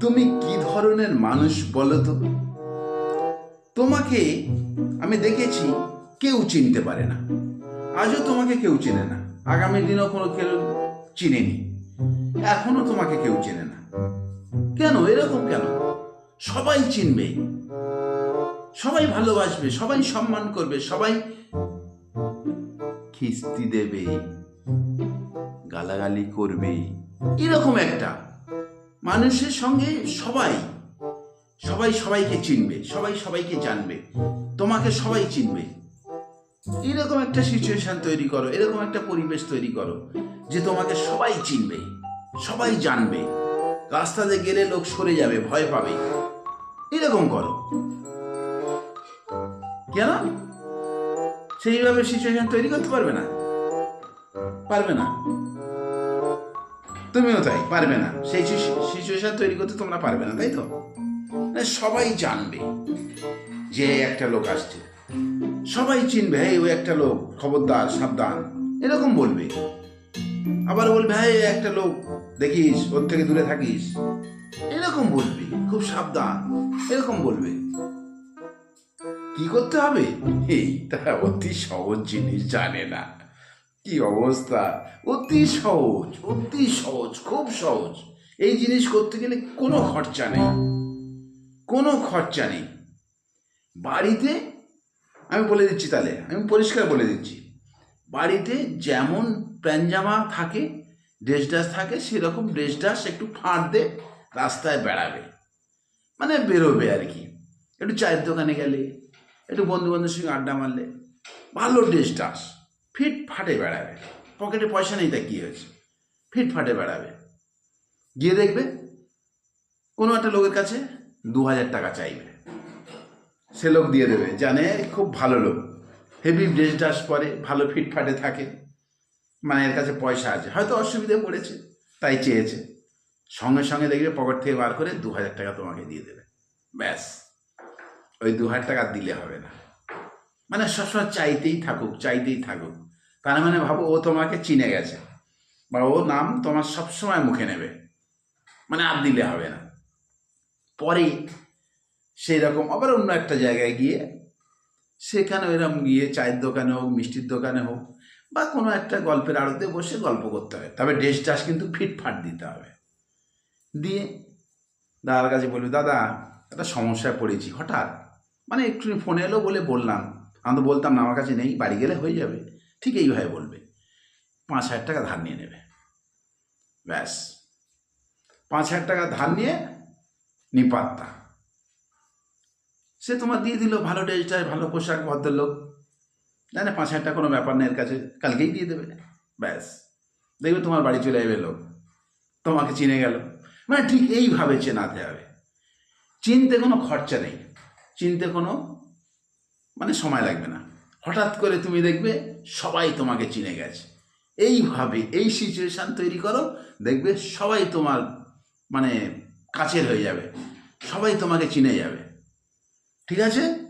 তুমি কি ধরনের মানুষ বলো তো? তোমাকে আমি দেখেছি কেউ চিনতে পারে না। আজও তোমাকে কেউ চেনে না। আগামী দিনও কোনো কেউ চিনেনি। এখনও তোমাকে কেউ চেনে না। কেন? এরকম কেন? সবাই চিনবে। সবাই ভালোবাসবে, সবাই সম্মান করবে, সবাই খিস্তি দেবে, গালাগালি করবে। এরকম একটা মানুষের সঙ্গে সবাই সবাই সবাইকে চিনবে, সবাই সবাইকে জানবে, তোমাকে সবাই চিনবে। এরকম একটা সিচুয়েশন তৈরি করো, এরকম একটা পরিবেশ তৈরি করো, যে তোমাকে সবাই চিনবে, সবাই জানবে। রাস্তাতে গেলে লোক সরে যাবে, ভয় পাবে। এরকম করো। কেন? সেইভাবে সিচুয়েশন তৈরি করতে পারবে না? পারবে না। তুমিও তাই, পারবে না। সেই সিচুয়েশন তৈরি করতে তোমরা পারবে না, তাই তো? মানে সবাই জানবে যে একটা লোক আসছে। সবাই চিনবে হ্যাঁ ওই একটা লোক, খবরদার, সাবধান। এরকম বলবে। আবার বলবে হ্যাঁ একটা লোক, দেখিস, ওর থেকে দূরে থাকিস। এরকম বলবে, খুব সাবধান, এরকম বলবে। কি করতে হবে? এইটা অতি সহজ জিনিস, জানে না। কি অবস্থা? অতি সহজ অতি সহজ, খুব সহজ। এই জিনিস করতে গেলে কোনো খরচা নেই। কোনো খরচা নেই। বাড়িতে, আমি বলে দিচ্ছি তাহলে, আমি পরিষ্কার বলে দিচ্ছি। বাড়িতে যেমন প্যাঞ্জামা থাকে, ড্রেস ডাস থাকে, সেরকম ড্রেস ডাস একটু ফাঁট দিয়ে রাস্তায় বেড়াবে। মানে বেরোবে আর কি। একটু চায়ের দোকানে গেলে, একটু বন্ধু বান্ধবের সঙ্গে আড্ডা মারলে, ভালো ড্রেস ডাস ফিট ফাটে বেড়াবে। পকেটে পয়সা নেই তা কী হয়েছে? ফিট ফাটে বেড়াবে। গিয়ে দেখবে, কোনো একটা লোকের কাছে দু হাজার টাকা চাইবে। সে লোক দিয়ে দেবে, জানে খুব ভালো লোক। হেভি ড্রেস ডাস পরে, ভালো ফিটফাটে থাকে। মানে এর কাছে পয়সা আছে। হয়তো অসুবিধে পড়েছে, তাই চেয়েছে। সঙ্গে সঙ্গে দেখবে পকেট থেকে বার করে দু হাজার টাকা তোমাকে দিয়ে দেবে। ব্যাস। ওই দু হাজার টাকা দিলে হবে না। মানে সবসময় চাইতেই থাকুক চাইতেই থাকুক। তার মানে ভাবো ও তোমাকে চিনে গেছে বা ও নাম তোমার সবসময় মুখে নেবে। মানে আর দিলে হবে না। পরে সেই রকম আবার অন্য একটা জায়গায় গিয়ে সেখানে এরকম গিয়ে চায়ের দোকানে হোক, মিষ্টির দোকানে হোক বা কোনো একটা গল্পের আড়তে বসে গল্প করতে হবে তবে ড্রেস টাস কিন্তু ফিটফাট দিতে হবে। দিয়ে দাদার কাছে বলবি দাদা, একটা সমস্যায় পড়েছি, হঠাৎ। মানে একটু ফোনে এলো বলে বললাম। আমি তো বলতাম না, আমার কাছে নেই, বাড়ি গেলে হয়ে যাবে। ঠিক এইভাবে বলবে। পাঁচ হাজার টাকা ধার নিয়ে নেবে। ব্যাস। পাঁচ হাজার টাকা ধার নিয়ে নিপাত্তা। সে তোমার দিয়ে দিল, ভালো ড্রেসটায় ভালো পোশাক, ভদ্রলোক। জানে পাঁচ হাজার টাকা কোনো ব্যাপার নেই, এর কাছে কালকেই দিয়ে দেবে। ব্যাস। দেখবে তোমার বাড়ি চলে লোক। তোমাকে চিনে গেল। মানে ঠিক এইভাবে চেনাতে হবে। চিনতে কোনো খরচা নেই। চিনতে কোনো মানে সময় লাগবে না। হঠাৎ করে তুমি দেখবে সবাই তোমাকে চিনে গেছে। এইভাবে এই সিচুয়েশান তৈরি করো, দেখবে সবাই তোমার মানে কাছের হয়ে যাবে। সবাই তোমাকে চিনে যাবে। ঠিক আছে?